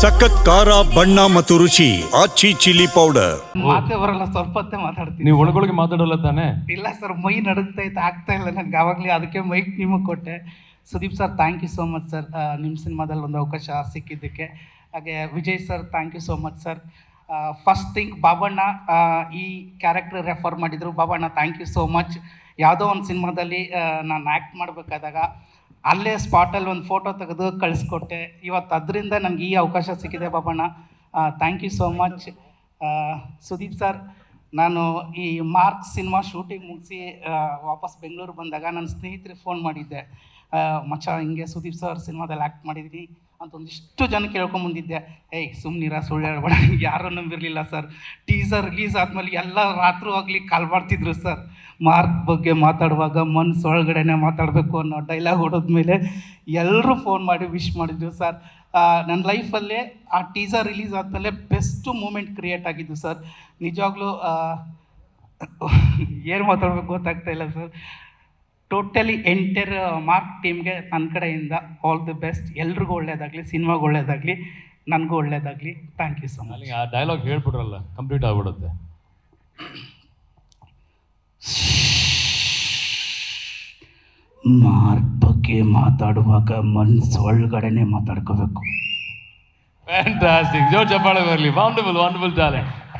ಸಖತ್ ಖಾರ ಬಣ್ಣ ಮತ್ತು ರುಚಿ ಆಚಿ ಚಿಲ್ಲಿ ಪೌಡರ್. ಮಾತೆ ಬರಲ್ಲ ಸ್ವಲ್ಪ ಮಾತಾಡ್ತೀನಿ. ನೀವು ಒಳಗೊಳಗೆ ಮಾತಾಡಲ್ಲ ತಾನೆ? ಇಲ್ಲ ಸರ್ ಮೈ ನಡುಗ್ತಾ ಇತ್ತು ಆಗ್ತಾ ಇಲ್ಲ ನನಗೆ. ಆವಾಗಲೇ ಅದಕ್ಕೆ ಮೈಕ್ ನಿಮಗೆ ಕೊಟ್ಟೆ. Sudeep sir thank you so much sir ನಿಮ್ಮ ಸಿನಿಮಾದಲ್ಲಿ ಒಂದು ಅವಕಾಶ ಸಿಕ್ಕಿದ್ದಕ್ಕೆ. ಹಾಗೆ Vijay sir thank you so much sir first thing Babanna ಆ, ಈ ಕ್ಯಾರೆಕ್ಟರ್ ರೆಫರ್ ಮಾಡಿದರು. Babanna thank you so much ಯಾವುದೋ ಒಂದು ಸಿನಿಮಾದಲ್ಲಿ ನಾನು ಆ್ಯಕ್ಟ್ ಮಾಡಬೇಕಾದಾಗ ಅಲ್ಲೇ ಸ್ಪಾಟಲ್ಲಿ ಒಂದು ಫೋಟೋ ತೆಗೆದು ಕಳಿಸ್ಕೊಟ್ಟೆ. ಇವತ್ತು ಅದರಿಂದ ನನಗೆ ಈ ಅವಕಾಶ ಸಿಕ್ಕಿದೆ Babanna. Thank you so much Sudeep sir ನಾನು ಈ ಮಾರ್ಕ್ ಸಿನಿಮಾ ಶೂಟಿಂಗ್ ಮುಗಿಸಿ ವಾಪಸ್ ಬೆಂಗಳೂರು ಬಂದಾಗ ನನ್ನ ಸ್ನೇಹಿತರಿಗೆ ಫೋನ್ ಮಾಡಿದ್ದೆ. ಮಚ್ಚ, ಹಿಂಗೆ ಸುದೀಪ್ ಸರ್ ಸಿನಿಮಾದಲ್ಲಿ ಆ್ಯಕ್ಟ್ ಮಾಡಿದ್ದೀನಿ ಅಂತ ಒಂದಿಷ್ಟು ಜನ ಕೇಳ್ಕೊಂಬಂದಿದ್ದೆ ಏಯ್ ಸುಮ್ಮನಿರ ಸುಳ್ಳು ಹೇಳ್ಬೇಡ. ಯಾರೂ ನಂಬಿರಲಿಲ್ಲ ಸರ್ ಟೀಸರ್ ರಿಲೀಸ್ ಆದಮೇಲೆ ಎಲ್ಲ ರಾತ್ರಿ ಆಗಲಿ ಕಾಲ್ ಮಾಡ್ತಿದ್ರು ಸರ್ ಮಾರ್ಕ್ ಬಗ್ಗೆ ಮಾತಾಡುವಾಗ ಮನ್ಸು ಒಳಗಡೆನೆ ಮಾತಾಡಬೇಕು ಅನ್ನೋ ಡೈಲಾಗ್ ಹೊಡೋದ್ಮೇಲೆ ಎಲ್ಲರೂ ಫೋನ್ ಮಾಡಿ ವಿಶ್ ಮಾಡಿದ್ರು ಸರ್ ನನ್ನ ಲೈಫಲ್ಲೇ ಆ ಟೀಸರ್ ರಿಲೀಸ್ ಆದಮೇಲೆ ಬೆಸ್ಟು ಮೂಮೆಂಟ್ ಕ್ರಿಯೇಟ್ ಆಗಿದ್ದು ಸರ್ ನಿಜವಾಗ್ಲೂ ಏನು ಮಾತಾಡಬೇಕು ಗೊತ್ತಾಗ್ತಾ ಇಲ್ಲ ಸರ್ ಟೋಟಲಿ ಎಂಟರ್ ಮಾರ್ಕ್ ಟೀಮ್ಗೆ ನನ್ನ ಕಡೆಯಿಂದ ಆಲ್ ದಿ ಬೆಸ್ಟ್ ಎಲ್ರಿಗೂ ಒಳ್ಳೇದಾಗಲಿ ಸಿನಿಮಾಗೆ ಒಳ್ಳೇದಾಗಲಿ ನನಗೂ ಒಳ್ಳೇದಾಗಲಿ. ಥ್ಯಾಂಕ್ ಯು ಸೊ ಮಚ್ ಆ ಡೈಲಾಗ್ ಹೇಳ್ಬಿಡ್ರಲ್ಲ ಕಂಪ್ಲೀಟ್ ಆಗ್ಬಿಡುತ್ತೆ. ಮಾರ್ಕ್ ಬಗ್ಗೆ ಮಾತಾಡುವಾಗ ಮನ್ಸು ಒಳಗಡೆನೆ ಮಾತಾಡ್ಕೋಬೇಕು. ಫ್ಯಾಂಟಾಸ್ಟಿಕ್ ಜೋ ಚಪ್ಪಾಳೆ ಬರಲಿ. Wonderful wonderful talent